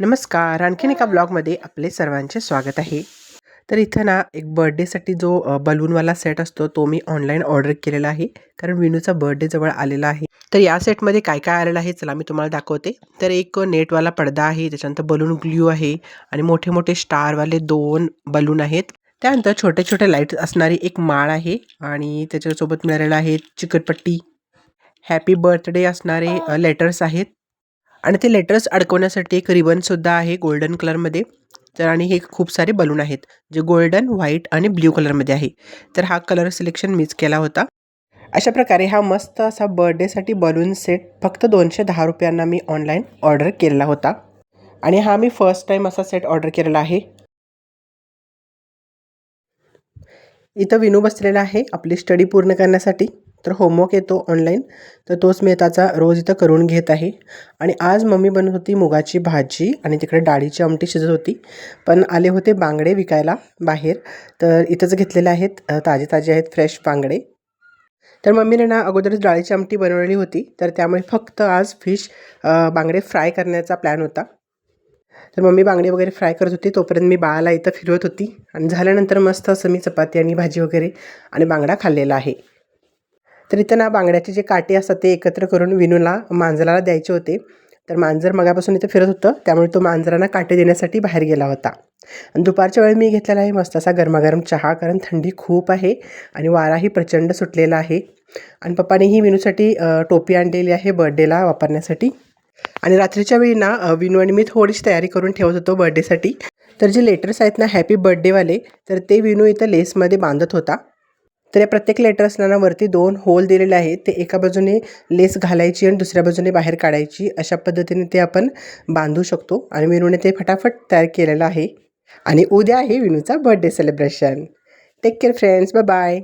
नमस्कार. आणखीन एका ब्लॉगमध्ये आपले सर्वांचे स्वागत आहे. तर इथं ना एक बर्थडेसाठी जो बलूनवाला सेट असतो तो मी ऑनलाईन ऑर्डर केलेला आहे. कारण विनूचा बर्थडे जवळ आलेला आहे. तर या सेटमध्ये काय काय आलेलं आहे चला मी तुम्हाला दाखवते. तर एक नेटवाला पडदा आहे त्याच्यानंतर बलून ग्ल्यू आहे आणि मोठे मोठे स्टारवाले दोन बलून आहेत. त्यानंतर छोटे छोटे लाइट असणारी एक माळ आहे आणि त्याच्यासोबत मिळालेलं आहे चिकटपट्टी. हॅपी बर्थडे असणारे लेटर्स आहेत. आणि ते लेटर्स अडकवण्यासाठी एक रिबनसुद्धा आहे गोल्डन कलरमध्ये तर आणि हे खूप सारे बलून आहेत जे गोल्डन व्हाईट आणि ब्ल्यू कलरमध्ये आहे. तर हा कलर सिलेक्शन मीच केला होता. अशा प्रकारे हा मस्त असा बर्थडेसाठी बलून सेट फक्त दोनशे दहा रुपयांना मी ऑनलाईन ऑर्डर केलेला होता. आणि हा मी फर्स्ट टाईम असा सेट ऑर्डर केलेला आहे. इथं विनू बसलेला आहे आपली स्टडी पूर्ण करण्यासाठी. तर होमवर्क येतो ऑनलाईन तर तोच मी त्याचा रोज इथं करून घेत आहे. आणि आज मम्मी बनवत होती मुगाची भाजी आणि तिकडे डाळीची आमटी शिजत होती. पण आले होते बांगडे विकायला बाहेर. तर इथंच घेतलेले आहेत ताजे ताजे आहेत फ्रेश बांगडे. तर मम्मीने ना अगोदरच डाळीची आमटी बनवलेली होती. तर त्यामुळे फक्त आज फिश बांगडे फ्राय करण्याचा प्लॅन होता. तर मम्मी बांगडे वगैरे फ्राय करत होती. तोपर्यंत मी बाळाला इथं फिरवत होती. आणि झाल्यानंतर मस्त असं मी चपाती आणि भाजी वगैरे आणि बांगडा खाल्लेला आहे. तर इथं ना बांगड्याचे जे काटे असतात ते एकत्र करून विनूला मांजराला द्यायचे होते. तर मांजर मगापासून इथं फिरत होतं त्यामुळे तो मांजरांना काटे देण्यासाठी बाहेर गेला होता. आणि दुपारच्या वेळी मी घेतलेला आहे मस्त असा गरमागरम चहा कारण थंडी खूप आहे आणि वाराही प्रचंड सुटलेला आहे. आणि पप्पाने ही विनूसाठी टोपी आणलेली आहे बर्थडेला वापरण्यासाठी. आणि रात्रीच्या वेळी ना विनू आणि मी थोडीशी तयारी करून ठेवत होतो बर्थडेसाठी. तर जे लेटर्स आहेत ना हॅपी बर्थडेवाले तर ते विनू इथं लेसमध्ये बांधत होता. तर या प्रत्येक लेटर्सला ना वरती दोन होल दिलेले आहेत. ते एका बाजूने लेस घालायची आणि दुसऱ्या बाजूने बाहेर काढायची. अशा पद्धतीने ते आपण बांधू शकतो. आणि विनूने ते फटाफट तयार केलेलं आहे. आणि उद्या आहे विनूचा birthday celebration take care friends bye bye